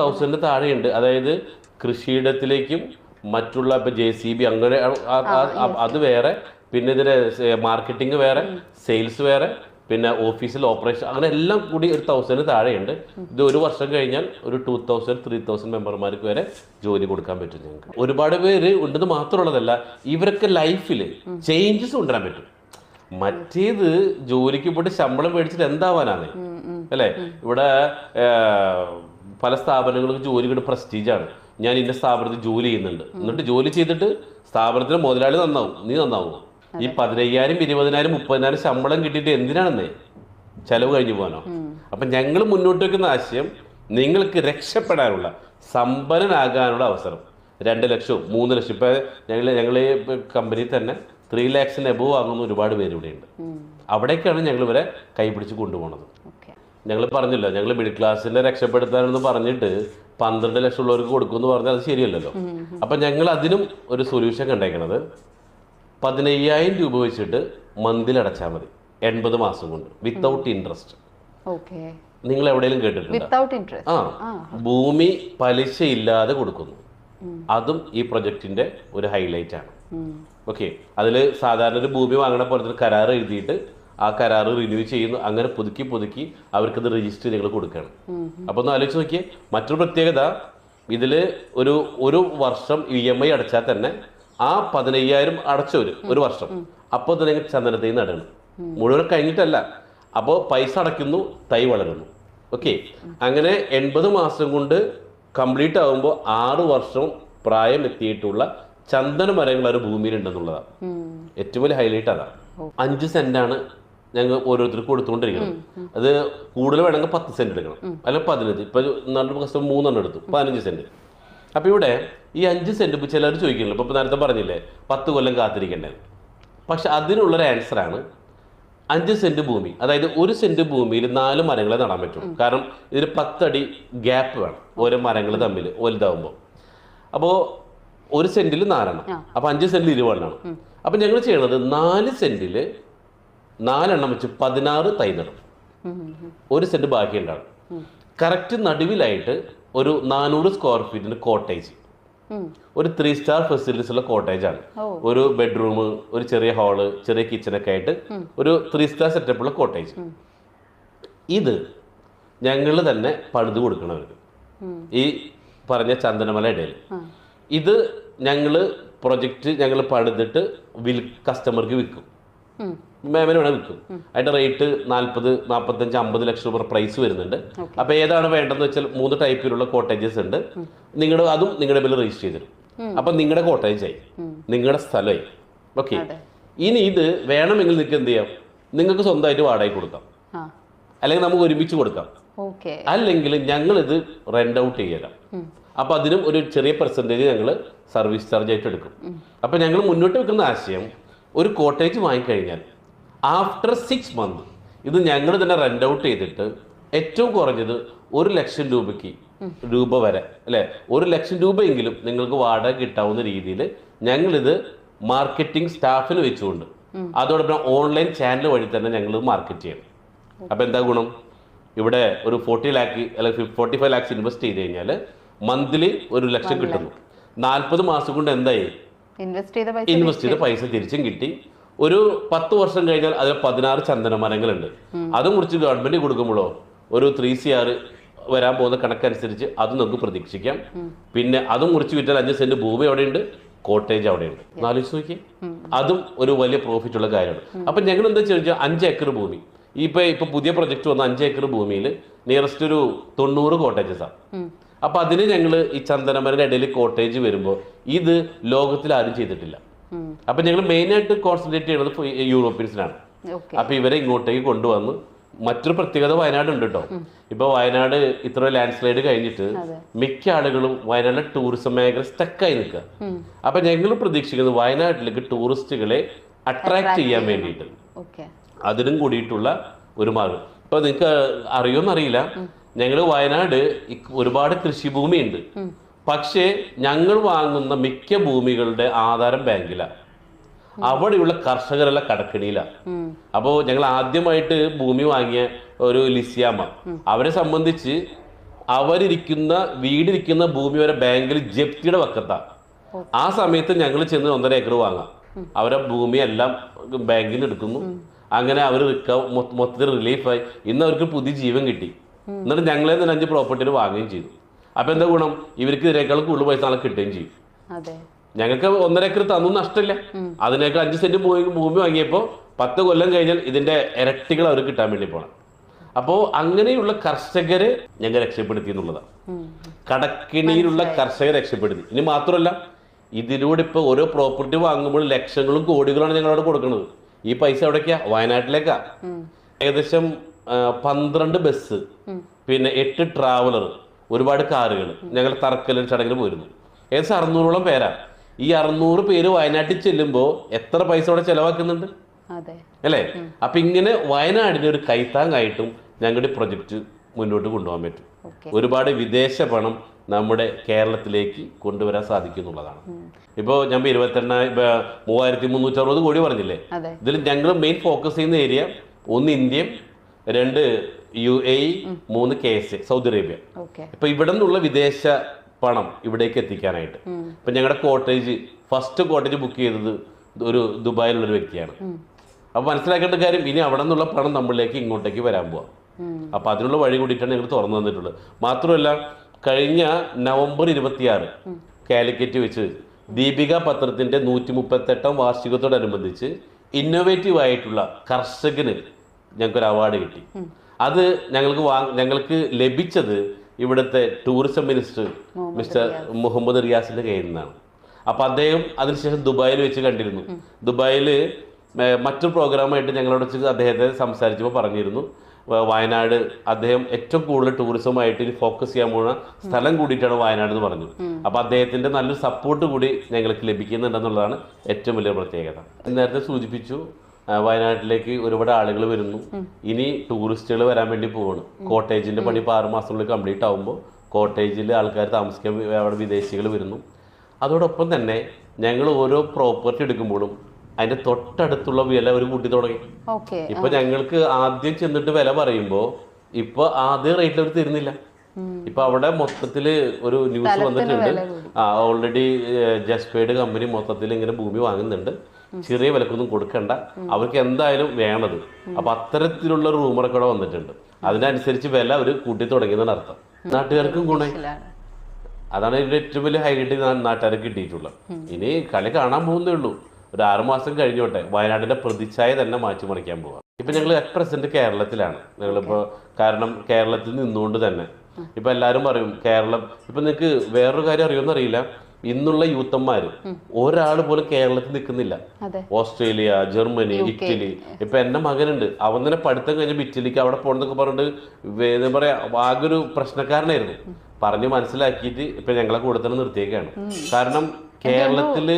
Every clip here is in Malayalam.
തൗസൻഡ് താഴെയുണ്ട്. അതായത് കൃഷിയിടത്തിലേക്കും മറ്റുള്ള ഇപ്പൊ ജെ സി ബി അങ്ങനെ അത് വേറെ. പിന്നെ ഇതിന്റെ മാർക്കറ്റിംഗ് വേറെ സെയിൽസ് വേറെ പിന്നെ ഓഫീസിൽ ഓപ്പറേഷൻ അങ്ങനെ എല്ലാം കൂടി ഒരു തൗസൻഡ് താഴെയുണ്ട്. ഇത് ഒരു വർഷം കഴിഞ്ഞാൽ ഒരു ടൂ തൗസൻഡ് ത്രീ തൗസൻഡ് മെമ്പർമാർക്ക് വരെ ജോലി കൊടുക്കാൻ പറ്റും ഞങ്ങൾക്ക്. ഒരുപാട് പേര് ഉണ്ടെന്ന് മാത്രമുള്ളതല്ല ഇവരൊക്കെ ലൈഫിൽ ചേഞ്ചസ് കൊണ്ടുവരാൻ പറ്റും. മറ്റേത് ജോലിക്ക് പോയിട്ട് ശമ്പളം മേടിച്ചിട്ട് എന്താവാനാണ്? അല്ലേ? ഇവിടെ പല സ്ഥാപനങ്ങൾക്ക് ജോലിയുടെ പ്രസ്റ്റീജാണ്. ഞാൻ ഇന്ന സ്ഥാപനത്തിൽ ജോലി ചെയ്യുന്നുണ്ട്. എന്നിട്ട് ജോലി ചെയ്തിട്ട് സ്ഥാപനത്തിന് മുതലാളി നന്നാവും. നീ നന്നാവും ഈ പതിനയ്യായിരം ഇരുപതിനായിരം മുപ്പതിനായിരം ശമ്പളം കിട്ടിയിട്ട് എന്തിനാണെന്നേ? ചെലവ് കഴിഞ്ഞു പോകാനോ അപ്പം ഞങ്ങൾ മുന്നോട്ട് വെക്കുന്ന ആശയം നിങ്ങൾക്ക് രക്ഷപ്പെടാനുള്ള സമ്പന്നനാകാനുള്ള അവസരം. രണ്ട് ലക്ഷവും മൂന്ന് ലക്ഷം ഇപ്പം ഞങ്ങൾ ഞങ്ങൾ കമ്പനിയിൽ തന്നെ ത്രീ ലാക്സിന് എബവ് വാങ്ങുന്ന ഒരുപാട് പേര് ഇവിടെയുണ്ട്. അവിടേക്കാണ് ഞങ്ങൾ ഇവരെ കൈപിടിച്ച് കൊണ്ടുപോകുന്നത് ഞങ്ങൾ പറഞ്ഞില്ല ഞങ്ങൾ മിഡിൽ ക്ലാസ്സിനെ രക്ഷപ്പെടുത്താനെന്ന് പറഞ്ഞിട്ട് പന്ത്രണ്ട് ലക്ഷം ഉള്ളവർക്ക് കൊടുക്കുമെന്ന് പറഞ്ഞാൽ അത് ശരിയല്ലല്ലോ. അപ്പം ഞങ്ങൾ അതിനും ഒരു സൊല്യൂഷൻ കണ്ടേക്കണത്. പതിനയ്യായിരം രൂപ വെച്ചിട്ട് മന്തിൽ അടച്ചാൽ മതി എൺപത് മാസം കൊണ്ട് വിത്തൗട്ട് ഇൻട്രസ്റ്റ് ഓക്കെ. നിങ്ങൾ എവിടെയെങ്കിലും കേട്ടിട്ടുണ്ട്? ആ ഭൂമി പലിശ ഇല്ലാതെ കൊടുക്കുന്നു അതും ഈ പ്രൊജക്ടിന്റെ ഒരു ഹൈലൈറ്റ് ആണ്. ഓക്കെ അതിൽ സാധാരണ ഒരു ഭൂമി വാങ്ങണ പോലെ കരാർ എഴുതിയിട്ട് ആ കരാർ റിന്യൂ ചെയ്യുന്നു. അങ്ങനെ പുതുക്കി പുതുക്കി അവർക്കത് രജിസ്റ്റർ ഞങ്ങൾ കൊടുക്കണം അപ്പോൾ ഒന്ന് ആലോചിച്ച് നോക്കിയേ മറ്റൊരു പ്രത്യേകത ഇതിൽ ഒരു ഒരു വർഷം ഇ എം ഐ അടച്ചാൽ തന്നെ ആ പതിനയ്യായിരം അടച്ചവര് ഒരു വർഷം. അപ്പോൾ തന്നെ നിങ്ങൾ ചന്ദനത്തിൽ നടണം മുഴുവൻ കഴിഞ്ഞിട്ടല്ല. അപ്പോൾ പൈസ അടയ്ക്കുന്നു തൈ വളരുന്നു. ഓക്കെ? അങ്ങനെ എൺപത് മാസം കൊണ്ട് കംപ്ലീറ്റ് ആകുമ്പോൾ ആറ് വർഷം പ്രായം എത്തിയിട്ടുള്ള ചന്ദന മരങ്ങൾ ഒരു ഭൂമിയിലുണ്ടെന്നുള്ളതാണ് ഏറ്റവും വലിയ ഹൈലൈറ്റ് അതാണ് അഞ്ച് സെന്റാണ് ഞങ്ങൾ ഓരോരുത്തർക്ക് കൊടുത്തുകൊണ്ടിരിക്കണം. അത് കൂടുതൽ വേണമെങ്കിൽ പത്ത് സെന്റ് എടുക്കണം. അല്ലെങ്കിൽ പതിനഞ്ച്. ഇപ്പൊ നാട്ടിൽ കസ്റ്റമർ മൂന്നെണ്ണം എടുത്തു. പതിനഞ്ച് സെന്റ് അപ്പൊ ഇവിടെ ഈ അഞ്ച് സെന്റ് ഇപ്പൊ ചിലർ ചോദിക്കുന്നില്ല ഇപ്പൊ നേരത്തെ പറഞ്ഞില്ലേ പത്ത് കൊല്ലം കാത്തിരിക്കേണ്ടത്. പക്ഷെ അതിനുള്ളൊരു ആൻസറാണ് അഞ്ച് സെന്റ് ഭൂമി. അതായത് ഒരു സെന്റ് ഭൂമിയിൽ നാല് മരങ്ങളെ നടാൻ പറ്റും. കാരണം ഇതിന് പത്തടി ഗ്യാപ്പ് വേണം. ഓരോ മരങ്ങൾ തമ്മിൽ വലുതാവുമ്പോൾ. അപ്പോൾ ഒരു സെന്റിൽ നാലെണ്ണം. അപ്പൊ അഞ്ച് സെന്റിൽ ഇരുപതെണ്ണമാണ് അപ്പൊ ഞങ്ങൾ ചെയ്യണത് നാല് സെന്റിൽ നാലെണ്ണം വെച്ച് പതിനാറ് തൈ നടും ഒരു സെന്റ് ബാക്കി ഉണ്ടാവും കറക്റ്റ് നടുവിലായിട്ട് ഒരു നാനൂറ് സ്ക്വയർ ഫീറ്റിന് കോട്ടേജ് ഒരു ത്രീ സ്റ്റാർ ഫെസിലിറ്റീസ് ഉള്ള കോട്ടേജ് ആണ്. ഒരു ബെഡ്റൂം ഒരു ചെറിയ ഹാൾ ചെറിയ കിച്ചൺ ഒക്കെ ആയിട്ട് ഒരു ത്രീ സ്റ്റാർ സെറ്റപ്പ് ഉള്ള കോട്ടേജ് ഇത് ഞങ്ങൾ തന്നെ പണിത് കൊടുക്കണവർക്ക്. ഈ പറഞ്ഞ ചന്ദനമല ഇടയിൽ. ഇത് ഞങ്ങൾ പ്രൊജക്റ്റ് ഞങ്ങൾ പണിതിട്ട് വിൽ കസ്റ്റമർക്ക് വിൽക്കും. മേമന വേണേൽ വിൽക്കും. അതിന്റെ റേറ്റ് നാൽപ്പത് നാൽപ്പത്തഞ്ച് അമ്പത് ലക്ഷം രൂപ പ്രൈസ് വരുന്നുണ്ട്. അപ്പൊ ഏതാണ് വേണ്ടതെന്ന് വെച്ചാൽ മൂന്ന് ടൈപ്പിലുള്ള കോട്ടേജസ് ഉണ്ട്. നിങ്ങളുടെ അതും നിങ്ങളുടെ ബില്ല് രജിസ്റ്റർ ചെയ്തിരും അപ്പൊ നിങ്ങളുടെ കോട്ടേജായി നിങ്ങളുടെ സ്ഥലമായി ഓക്കെ ഇനി ഇത് വേണമെങ്കിൽ നിങ്ങൾക്ക് എന്ത് ചെയ്യാം? നിങ്ങൾക്ക് സ്വന്തമായിട്ട് വാടകയ്ക്ക് കൊടുക്കാം. അല്ലെങ്കിൽ നമുക്ക് ഒരുമിച്ച് കൊടുക്കാം. അല്ലെങ്കിൽ ഞങ്ങൾ ഇത് റെന്റ് ഔട്ട് ചെയ്യാം അപ്പൊ അതിനും ഒരു ചെറിയ പെർസെന്റേജ് ഞങ്ങൾ സർവീസ് ചാർജ് ആയിട്ട് എടുക്കും. അപ്പൊ ഞങ്ങൾ മുന്നോട്ട് വെക്കുന്ന ആശയം ഒരു കോട്ടേജ് വാങ്ങിക്കഴിഞ്ഞാൽ ആഫ്റ്റർ സിക്സ് മന്ത് ഇത് ഞങ്ങൾ തന്നെ റെന്റ് ഔട്ട് ചെയ്തിട്ട് ഏറ്റവും കുറഞ്ഞത് ഒരു ലക്ഷം രൂപയ്ക്ക് രൂപ വരെ അല്ലെ? ഒരു ലക്ഷം രൂപയെങ്കിലും നിങ്ങൾക്ക് വാടക കിട്ടാവുന്ന രീതിയിൽ ഞങ്ങളിത് മാർക്കറ്റിംഗ് സ്റ്റാഫിന് വെച്ചുകൊണ്ട് അതോടൊപ്പം ഓൺലൈൻ ചാനൽ വഴി തന്നെ ഞങ്ങൾ മാർക്കറ്റ് ചെയ്യണം. അപ്പൊ എന്താ ഗുണം? ഇവിടെ ഒരു ഫോർട്ടി ലാക്ക് അല്ലെങ്കിൽ ഫോർട്ടി ഫൈവ് ലാക്സ് ഇൻവെസ്റ്റ് ചെയ്ത് കഴിഞ്ഞാൽ മന്ത്ലി ഒരു ലക്ഷം കിട്ടുന്നു. നാൽപ്പത് മാസം കൊണ്ട് എന്തായി? ഇൻവെസ്റ്റ് ചെയ്ത പൈസ ഇൻവെസ്റ്റ് ചെയ്ത പൈസ തിരിച്ചും കിട്ടി. ഒരു പത്ത് വർഷം കഴിഞ്ഞാൽ അതിൽ പതിനാറ് ചന്ദന മരങ്ങളുണ്ട് അത് മുറിച്ച് ഗവൺമെന്റ് കൊടുക്കുമ്പോഴോ ഒരു ത്രീ സി ആർ വരാൻ പോകുന്ന കണക്കനുസരിച്ച് അത് നമുക്ക് പ്രതീക്ഷിക്കാം. പിന്നെ അതും മുറിച്ച് വിറ്റാൽ അഞ്ച് സെന്റ് ഭൂമി അവിടെയുണ്ട് കോട്ടേജ് അവിടെയുണ്ട്. നാല് നോക്കി അതും ഒരു വലിയ പ്രോഫിറ്റ് ഉള്ള കാര്യമാണ്. അപ്പൊ ഞങ്ങൾ എന്താ ചോദിച്ചാൽ അഞ്ച് ഏക്കർ ഭൂമി. ഇപ്പൊ ഇപ്പൊ പുതിയ പ്രൊജക്ട് വന്ന അഞ്ച് ഏക്കർ ഭൂമിയിൽ നിയറസ്റ്റ് ഒരു തൊണ്ണൂറ് കോട്ടേജസ് ആണ് അപ്പൊ അതിന് ഞങ്ങൾ ഈ ചന്ദനമരയുടെ ഇടയിൽ കോട്ടേജ് വരുമ്പോൾ ഇത് ലോകത്തിൽ ആരും ചെയ്തിട്ടില്ല. അപ്പൊ ഞങ്ങൾ മെയിനായിട്ട് കോൺസെൻട്രേറ്റ് ചെയ്യുന്നത് യൂറോപ്യൻസിനാണ്. അപ്പൊ ഇവരെ ഇങ്ങോട്ടേക്ക് കൊണ്ടുവന്ന് മറ്റൊരു പ്രത്യേകത വയനാട് ഉണ്ട് കേട്ടോ ഇപ്പൊ വയനാട് ഇത്ര ലാൻഡ് സ്ലൈഡ് കഴിഞ്ഞിട്ട് മിക്ക ആളുകളും വയനാട് ടൂറിസം മേഖല സ്റ്റക്കായി നിൽക്കുക അപ്പൊ ഞങ്ങൾ പ്രതീക്ഷിക്കുന്നത് വയനാട്ടിലേക്ക് ടൂറിസ്റ്റുകളെ അട്രാക്ട് ചെയ്യാൻ വേണ്ടിയിട്ട്. അതിനും കൂടിയിട്ടുള്ള ഒരു മാർഗം. ഇപ്പൊ നിങ്ങൾക്ക് അറിയുമെന്നറിയില്ല ഞങ്ങൾ വയനാട് ഒരുപാട് കൃഷിഭൂമിയുണ്ട്. പക്ഷേ ഞങ്ങൾ വാങ്ങുന്ന മിക്ക ഭൂമികളുടെ ആധാരം ബാങ്കിലാണ് അവിടെയുള്ള കർഷകരെല്ലാം കടക്കിണിയിലാണ് അപ്പോൾ ഞങ്ങൾ ആദ്യമായിട്ട് ഭൂമി വാങ്ങിയ ഒരു ലിസിയാമ്മ. അവരെ സംബന്ധിച്ച് അവരിരിക്കുന്ന വീടിരിക്കുന്ന ഭൂമി വരെ ബാങ്കിൽ ജപ്തിയുടെ വക്കത്താണ് ആ സമയത്ത് ഞങ്ങൾ ചെന്ന് ഒന്നര ഏക്കർ വാങ്ങാം. അവരെ ഭൂമി എല്ലാം ബാങ്കിൽ നിന്ന് എടുക്കുന്നു അങ്ങനെ അവർ മൊത്തത്തിൽ റിലീഫായി. ഇന്ന് അവർക്ക് പുതിയ ജീവൻ കിട്ടി. എന്നിട്ട് ഞങ്ങളെ തന്നെ അഞ്ച് പ്രോപ്പർട്ടിയിൽ വാങ്ങുകയും ചെയ്തു. അപ്പൊ എന്താ ഗുണം? ഇവർക്ക് ഇതിനേക്കാൾ കൂടുതൽ പൈസ നാളെ കിട്ടുകയും ചെയ്യും. ഞങ്ങൾക്ക് ഒന്നര ഏക്കർ തന്നു നഷ്ടമില്ല. അതിനേക്കാൾ അഞ്ച് സെന്റ് ഭൂമി വാങ്ങിയപ്പോൾ പത്ത് കൊല്ലം കഴിഞ്ഞാൽ ഇതിന്റെ ഇരട്ടികൾ അവർ കിട്ടാൻ വേണ്ടി പോണം. അപ്പോൾ അങ്ങനെയുള്ള കർഷകരെ ഞങ്ങൾ രക്ഷപ്പെടുത്തി എന്നുള്ളതാണ്. കടക്കിണിയിലുള്ള കർഷകരെ രക്ഷപ്പെടുത്തി. ഇനി മാത്രമല്ല ഇതിലൂടെ ഇപ്പോൾ ഓരോ പ്രോപ്പർട്ടി വാങ്ങുമ്പോൾ ലക്ഷങ്ങളും കോടികളാണ് ഞങ്ങളവിടെ കൊടുക്കുന്നത്. ഈ പൈസ എവിടേക്കാ? വയനാട്ടിലേക്കാ. ഏകദേശം പന്ത്രണ്ട് ബസ് പിന്നെ എട്ട് ട്രാവലർ ഒരുപാട് കാറുകൾ. ഞങ്ങൾ തറക്കലും ചടങ്ങിൽ പോയിരുന്നു. ഏകദേശം അറുന്നൂറോളം പേരാ. ഈ അറുന്നൂറ് പേര് വയനാട്ടിൽ ചെല്ലുമ്പോൾ എത്ര പൈസ അവിടെ ചെലവാക്കുന്നുണ്ട്? അല്ലേ? അപ്പൊ ഇങ്ങനെ വയനാടിന് ഒരു കൈത്താങ്ങായിട്ടും ഞങ്ങളുടെ പ്രൊജക്റ്റ് മുന്നോട്ട് കൊണ്ടുപോകാൻ പറ്റും. ഒരുപാട് വിദേശ പണം നമ്മുടെ കേരളത്തിലേക്ക് കൊണ്ടുവരാൻ സാധിക്കും എന്നുള്ളതാണ് ഇപ്പോൾ ഞാൻ ഇരുപത്തെണ്ണ മൂവായിരത്തി മുന്നൂറ്റി അറുപത് കോടി പറഞ്ഞില്ലേ? ഇതിൽ ഞങ്ങൾ മെയിൻ ഫോക്കസ് ചെയ്യുന്ന ഏരിയ ഒന്ന് ഇന്ത്യ രണ്ട് യു എ മൂന്ന് K S A Saudi Arabia. ഇപ്പൊ ഇവിടെ നിന്നുള്ള വിദേശ പണം ഇവിടേക്ക് എത്തിക്കാനായിട്ട്. ഇപ്പൊ ഞങ്ങളുടെ കോട്ടേജ് ഫസ്റ്റ് കോട്ടേജ് ബുക്ക് ചെയ്തത് ഒരു ദുബായിലുള്ള ഒരു വ്യക്തിയാണ് അപ്പൊ മനസ്സിലാക്കേണ്ട കാര്യം ഇനി അവിടെ നിന്നുള്ള പണം നമ്മളിലേക്ക് ഇങ്ങോട്ടേക്ക് വരാൻ പോവാം. അപ്പൊ അതിനുള്ള വഴി കൂടിയിട്ടാണ് ഞങ്ങൾ തുറന്നു തന്നിട്ടുള്ളത്. മാത്രമല്ല കഴിഞ്ഞ നവംബർ ഇരുപത്തിയാറ് കാലിക്കറ്റ് വെച്ച് ദീപിക പത്രത്തിന്റെ നൂറ്റി മുപ്പത്തെട്ടാം വാർഷികത്തോടനുബന്ധിച്ച് ഇന്നോവേറ്റീവ് ആയിട്ടുള്ള കർഷകന് ഞങ്ങൾക്കൊരു അവാർഡ് കിട്ടി. അത് ഞങ്ങൾക്ക് ഞങ്ങൾക്ക് ലഭിച്ചത് ഇവിടുത്തെ ടൂറിസം മിനിസ്റ്റർ മിസ്റ്റർ മുഹമ്മദ് റിയാസിന്റെ കയ്യിൽ നിന്നാണ്. അപ്പൊ അദ്ദേഹം അതിനുശേഷം ദുബായിൽ വെച്ച് കണ്ടിരുന്നു. ദുബായിൽ മറ്റൊരു പ്രോഗ്രാമായിട്ട് ഞങ്ങളോട് വെച്ച് അദ്ദേഹത്തെ സംസാരിച്ചപ്പോൾ പറഞ്ഞിരുന്നു. വയനാട് അദ്ദേഹം ഏറ്റവും കൂടുതൽ ടൂറിസമായിട്ട് ഇനി ഫോക്കസ് ചെയ്യാൻ പോകുന്ന സ്ഥലം കൂടിയിട്ടാണ് വയനാട് എന്ന് പറഞ്ഞു അപ്പൊ അദ്ദേഹത്തിന്റെ നല്ലൊരു സപ്പോർട്ട് കൂടി ഞങ്ങൾക്ക് ലഭിക്കുന്നുണ്ടെന്നുള്ളതാണ് ഏറ്റവും വലിയ പ്രത്യേകത. നേരത്തെ സൂചിപ്പിച്ചു വയനാട്ടിലേക്ക് ഒരുപാട് ആളുകൾ വരുന്നു. ഇനി ടൂറിസ്റ്റുകൾ വരാൻ വേണ്ടി പോവാണ്. കോട്ടേജിന്റെ പണി ഇപ്പോൾ ആറുമാസത്തിനുള്ളിൽ കംപ്ലീറ്റ് ആകുമ്പോൾ കോട്ടേജിൽ ആൾക്കാർ താമസിക്കാൻ അവിടെ വിദേശികൾ വരുന്നു. അതോടൊപ്പം തന്നെ ഞങ്ങൾ ഓരോ പ്രോപ്പർട്ടി എടുക്കുമ്പോഴും അതിന്റെ തൊട്ടടുത്തുള്ള വില ഒരു കൂട്ടി തുടങ്ങി. ഇപ്പൊ ഞങ്ങൾക്ക് ആദ്യം ചെന്നിട്ട് വില പറയുമ്പോൾ ഇപ്പൊ ആദ്യം റേറ്റിൽ അവർ തരുന്നില്ല. ഇപ്പൊ അവിടെ മൊത്തത്തിൽ ഒരു ന്യൂസ് വന്നിട്ടുണ്ട്. ആ ഓൾറെഡി ജസ്പേഡ് കമ്പനി മൊത്തത്തിൽ ഇങ്ങനെ ഭൂമി വാങ്ങുന്നുണ്ട്. ചെറിയ വിലക്കൊന്നും കൊടുക്കണ്ട. അവർക്ക് എന്തായാലും വേണത്. അപ്പൊ അത്തരത്തിലുള്ള റൂമറൊക്കെ ഇവിടെ വന്നിട്ടുണ്ട്. അതിനനുസരിച്ച് വില അവർ കൂട്ടി തുടങ്ങിയതാണ് അർത്ഥം. നാട്ടുകാർക്കും ഗുണമായി അതാണ് ഇതിന്റെ ഏറ്റവും വലിയ ഹൈലൈറ്റ് നാട്ടുകാർക്ക് കിട്ടിയിട്ടുള്ളത്. ഇനി കളി കാണാൻ പോകുന്നേ ഉള്ളൂ. ഒരു ആറുമാസം കഴിഞ്ഞോട്ടെ വയനാടിന്റെ പ്രതിച്ഛായ തന്നെ മാറ്റിമറിക്കാൻ പോവാം. ഇപ്പൊ ഞങ്ങൾ അറ്റ് പ്രസന്റ് കേരളത്തിലാണ്. ഞങ്ങളിപ്പോ കാരണം കേരളത്തിൽ നിന്നുകൊണ്ട് തന്നെ. ഇപ്പൊ എല്ലാരും പറയും കേരളം ഇപ്പൊ നിങ്ങക്ക് വേറൊരു കാര്യം അറിയുമെന്ന് അറിയില്ല ഇന്നുള്ള യൂത്തന്മാര് ഒരാൾ പോലും കേരളത്തിൽ നിൽക്കുന്നില്ല. Australia Germany Italy. ഇപ്പൊ എന്റെ മകനുണ്ട്. അവൻ തന്നെ പഠിത്തം കഴിഞ്ഞപ്പോ ഇറ്റലിക്ക് അവിടെ പോകണമെന്നൊക്കെ പറഞ്ഞിട്ട് എന്താ പറയാ ആകെ ഒരു പ്രശ്നക്കാരനായിരുന്നു. പറഞ്ഞ് മനസ്സിലാക്കിയിട്ട് ഇപ്പൊ ഞങ്ങളെ കൂടെ തന്നെ നിർത്തിയേക്കാണ്. കാരണം കേരളത്തിൽ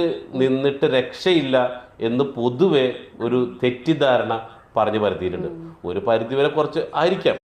നിന്നിട്ട് രക്ഷയില്ല എന്ന് പൊതുവെ ഒരു തെറ്റിദ്ധാരണ പറഞ്ഞു പരത്തിയിട്ടുണ്ട്. ഒരു പരിധിവരെ കുറച്ച് ആയിരിക്കാം.